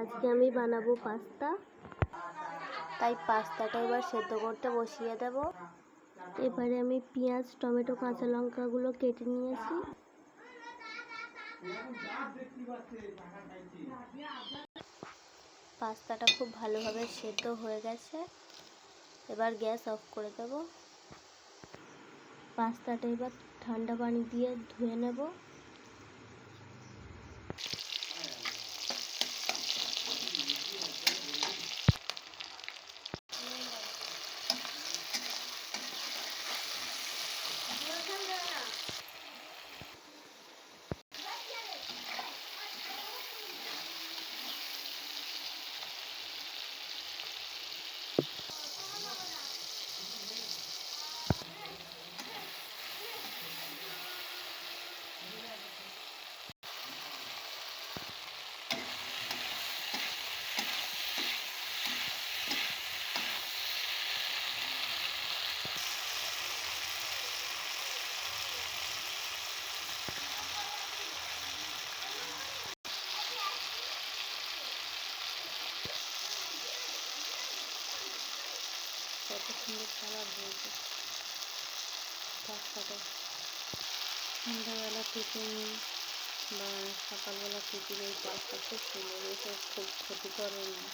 আজকে আমি বানাবো পাস্তা। তাই পাস্তাটা এবার সেদ্ধ করতে বসিয়ে দেব। এবারে আমি পেঁয়াজ, টমেটো, কাঁচা লঙ্কাগুলো কেটে নিয়েছি। পাস্তাটা খুব ভালোভাবে সেদ্ধ হয়ে গেছে। এবার গ্যাস অফ করে দেব। পাস্তাটা এবার ঠান্ডা পানি দিয়ে ধুয়ে নেব। কত সুন্দর কালার হয়েছে। পাস্তাটা সন্ধ্যাবেলা টিফিন বা সকালবেলা টিফিন এই পাস্তা খুব সুন্দর এসব খুব ক্ষতিকর না।